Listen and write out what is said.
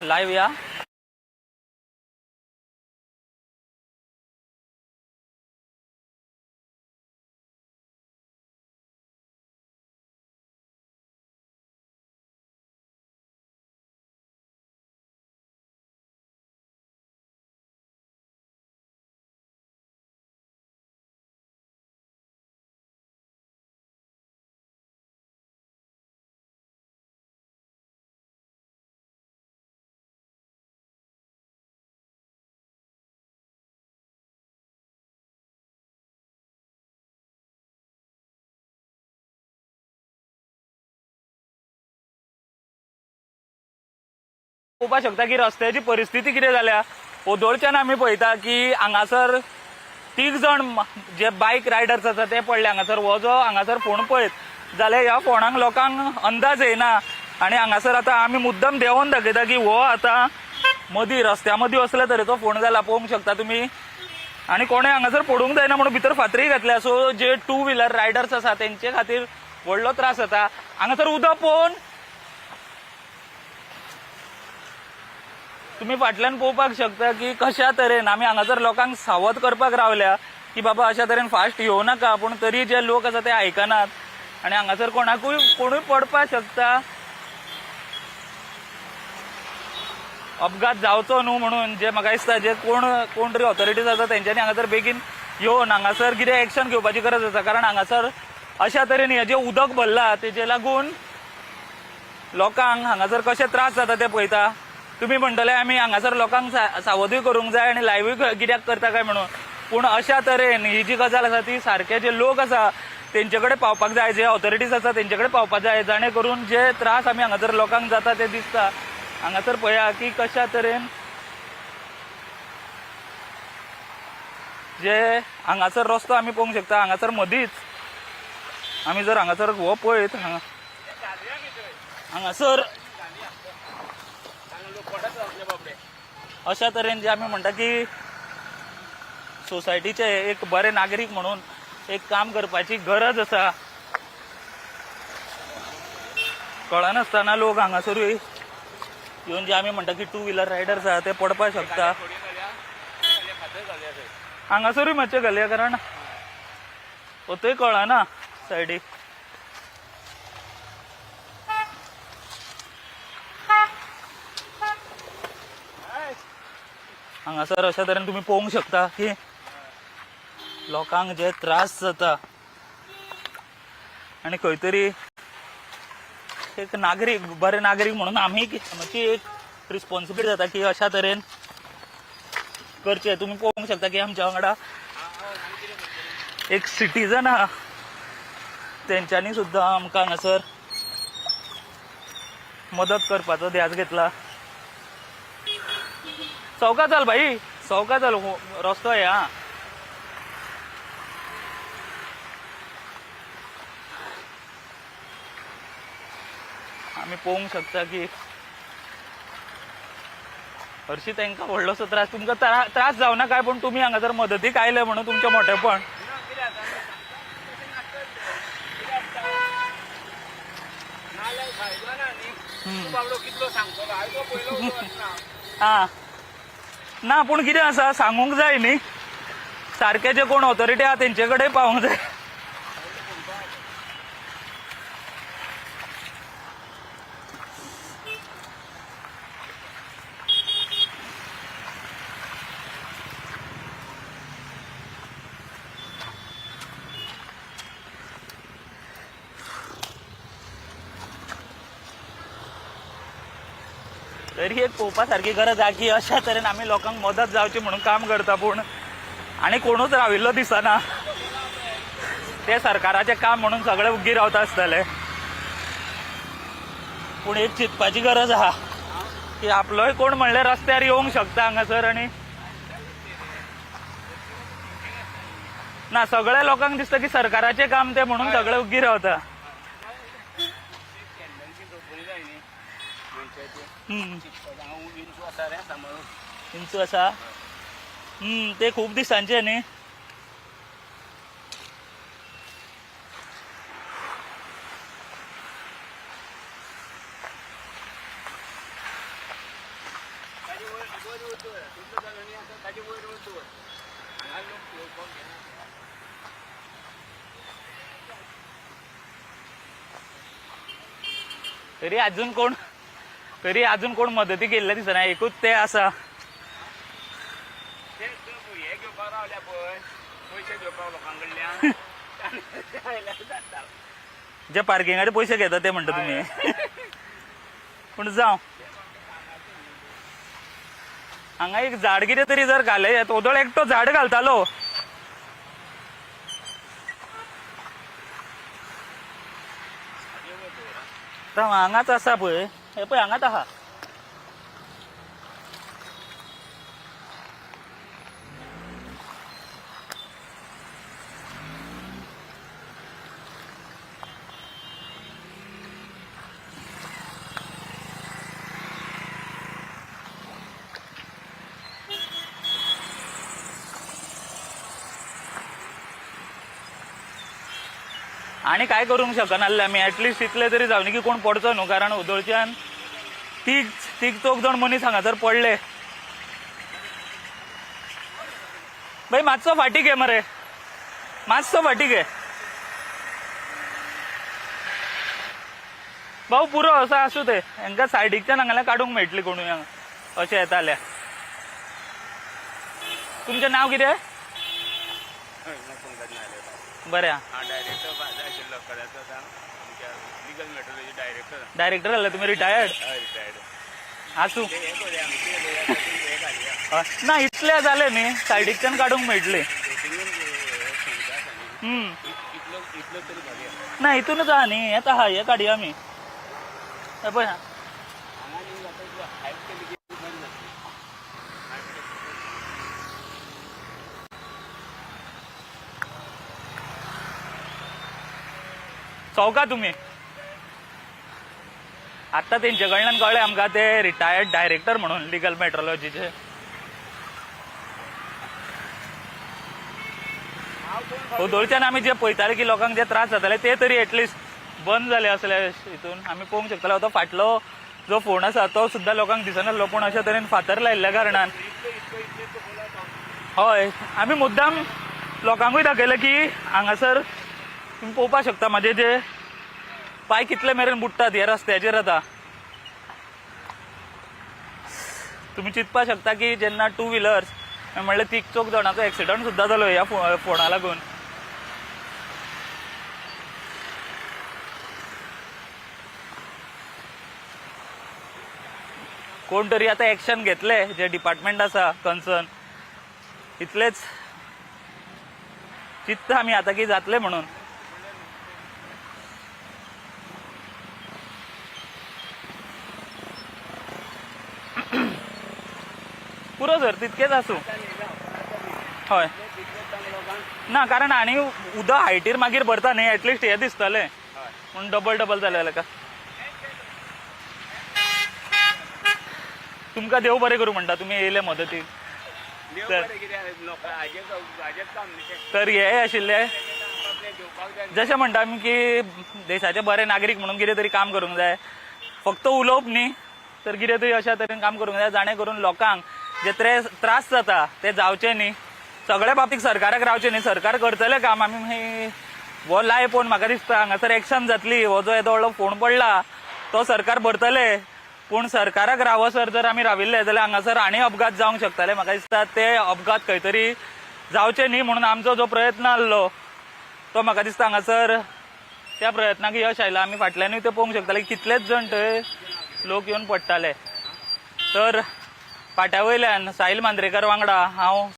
live yeah? पळोवपाक शकता की रस्त्याची परिस्थिती कितें जाल्या ओदोळच्यान आमी पळयता की हांगासर तीग जण जे बायक रायडर्स आसा ते पडले. हांगासर हो जो हांगासर फोण पळयत जाल्यार ह्या फोणाक लोकांक अंदाज येना आनी हांगासर आतां आमी मुद्दम देंवोन दाखयता की हो आतां मदीं रस्त्या मदीं असल्या तरेचो फोण जाला पळोवंक शकता तुमी आनी कोणें हांगासर पडूंक जायना म्हणून भितर फातरी घातल्या सो जे टू व्हिलर रायडर्स आसा तेंचे खातीर व्हडलो त्रास जाता हांगासर उदक पळोवन तुम्ही फाटल्यान पळोवपाक शकता की कशा तरेन आमी हांगासर लोकांक सावध करपाक रावल्या की बाबा अशा तरेन फास्ट येवं नाका पूण तरी जे लोक आसा ते आयकनात आनी हांगासर कोणाकूय कोणूय पडपाक शकता अपघात जावचो न्हू म्हणून जे म्हाका दिसता जे कोण कोण तरी ऑथॉरिटीज आसा तेंच्यांनी हांगासर बेगीन येवन हांगासर कितें एक्शन घेवपाची गरज आसा? कारण हांगासर अशा तरेन हें जें उदक भरला तेजे लागून लोकांक हांगासर कशे त्रास जाता ते पळयता. तुमी म्हणटले आमी हांगासर लोकांक सा- सावधूय करूंक जाय आनी लायव्हूय कित्याक करता काय म्हणून? पूण अशा तरेन ही जी गजाल आसा ती सारके जे लोक आसा तेंचे कडेन पावपाक जाय जे ऑथॉरिटीज आसा तेंचे कडेन पावपाक जाय जाणे करून जे त्रास आमी हांगासर लोकांक जाता ते दिसता. हांगासर पळया की कशा तरेन जे हांगासर रस्तो आमी पळोवंक शकता हांगासर मदींच. आमी जर हांगासर हो पळयत हांगा हांगासर अशा तरेन जे आमी म्हणटा की सोसायटीचे एक बरे नागरीक म्हणून एक काम करपाची गरज आसा कळनासतना लोक हांगासरूय येवन जे आमी म्हणटा की टू व्हिलर रायडर्स आहा ते पडपाक शकता. हांगासरूय मातशें घालया कारण ओतूय कळना सायडीक. हांगासर अशा तरेन तुमी पळोवंक शकता की लोकांक जे त्रास जाता. आनी खंय तरी एक नागरीक बरे नागरीक म्हणून आमी आमची एक रिस्पॉन्सिबिलिटी जाता की अशा तरेन करचे तुमी पळोवंक शकता की आमच्या वांगडा एक सिटीजन आहा तेंच्यांनी सुद्दां आमकां हांगासर मदत करपाचो ध्यास घेतला. चौका चाल भाई चौका चाल हो- रस्तो आहे हा. आम्ही पळोवंक शकता की हरशी तांकां व्हडलोसो त्रास तुमकां त्रा- त्रास जावना काय पूण तुमी हांगासर मदतीक आयले म्हणून तुमचें मोठेपण हा. ना पूण कितें आसा सांगूंक जाय न्ही सारके जे कोण ऑथॉरिटी आहा तेंचे कडेन पावूंक जाय. तरी एक पळोवपा सारकी गरज आहा की अशा तरेन आमी लोकांक मदत जावची म्हणून काम करता पूण आनी कोणूच राविल्लो दिसना. ते सरकाराचें काम म्हणून सगळे उग्गी रावता आसतले. पूण एक चिंतपाची गरज आहा की आपलोय कोण म्हणल्यार रस्त्यार येवंक शकता हांगासर आनी ना सगळ्या लोकांक दिसता की सरकाराचें काम ते म्हणून सगळे उग्गी रावता. हम्म. इंचू आसा हम्म ते खूब दिसांचे न्ही तरी अजून कोण तरी अजून कोण मदती केलेलं दिसना एकूच ते असा. हे पयशे जे पार्किंगाचे पैसे घेतात ते म्हणता तुम्ही. पण जाव हांगा एक झाड कितें तरी जर घाले ओदळ एकटो झाड घालतालो. तर हांगाच आसा पळय हे पळय हांगात आहा आणि काय करूंक शकनासले आमी ऍटलिस्ट इतले तरी जावनी की कोण पडचो न्हू कारण उदळच्यान तीग तीग चौग जाण मनीस हांगासर पडले. भाई मातसो फाटी घे मरे. मातसो फाटी घे. भाऊ पुरो असो आसूं ते हांकां सायडीकच्यान हांगाल्या काडूंक मेळटली कोणूय हांगा अशें येताले तुमचें नांव कितें बरें आं हा डायरेक्टर आमच्या लिगल डायरेक्टर डायरेक्टर जाले तुमी रिटायर्ड आसूं हे। हय. ना इतले जाले न्ही सायडीकच्यान काडूंक मेळटले शेटिंगून खंयच्या आसा न्ही। हम्म। इतलो इतलो तरी घालया ना हितूनच आहा न्ही येता आहा हे काडया आमी हे पळय हांगा न्ही आतां इतलो हायट केली की बंद जातली चौगा तुमी आत्ता तेंचे कडल्यान कळ्ळें आमकां ते रिटायर्ड डायरेक्टर म्हणून लिगल मेट्रोलॉजीचे दोळच्यान आमी जे पळयताले की लोकांक जे त्रास जाताले ते तरी एटलिस्ट बंद जाले असले हितून आमी पळोवंक शकताले तो फाटलो जो फोन आसा तो सुद्दां लोकांक दिसनासलो पूण अशे तरेन फातर लायिल्ल्या कारणान. हय आमी मुद्दाम लोकांकूय दाखयलें की हांगासर तुम्ही पळोवपाक शकता म्हाजे जे पांय कितले मेरेन बुडटात ह्या रस्त्याचेर आता तुम्ही चिंतपाक शकता की जेन्ना टू व्हिलर्स म्हणल्यार तीग चौग जाणांचो एक्सिडंट सुद्दां जालो ह्या फोणा लागून कोण तरी आतां एक्शन घेतले जे डिपार्टमेंट आसा कन्सर्न इतलेच चित्ता आमी आतां की जातले म्हणून. पुरो सर तितकेच आसूं हय. ना कारण आनी उदक हायटीर मागीर भरता न्ही एटलिस्ट हे दिसतलें. पूण डबल डबल जालें जाल्यार तुमकां देव बरें करूं म्हणटा तुमी येयले मदतीक तर- हे आशिल्ले. जशें म्हणटा आमी की देशाचे बरे नागरीक म्हणून कितें तरी काम करूंक जाय. फक्त उलोवप न्ही तर कितें तरी अशा तरेन काम करूंक जाय जाणे करून लोकांक जे त्रे त्रास जाता ते जावचे न्ही. सगळे बाबतीत सरकाराक रावचे न्ही. सरकार करतले काम आमी हो लाय पळोवन म्हाका दिसता. हांगासर एक्शन जातली. हो जो येदो व्हडलो फोन पडला तो सरकार भरतले. पूण सरकाराक रावसर जर आमी राविल्ले जाल्यार हांगासर आनी अपघात जावंक शकताले. म्हाका दिसता ते अपघात खंय तरी जावचे न्ही म्हणून आमचो जो प्रयत्न आसलो तो म्हाका दिसता हांगासर त्या प्रयत्नाक यश आयला. आमी फाटल्यानूय ते पळोवंक शकताले. कितलेच जण थंय लोक येवन पडटाले. तर फाट्या वयल्यान साहिल मांद्रेकर वांगडा हांव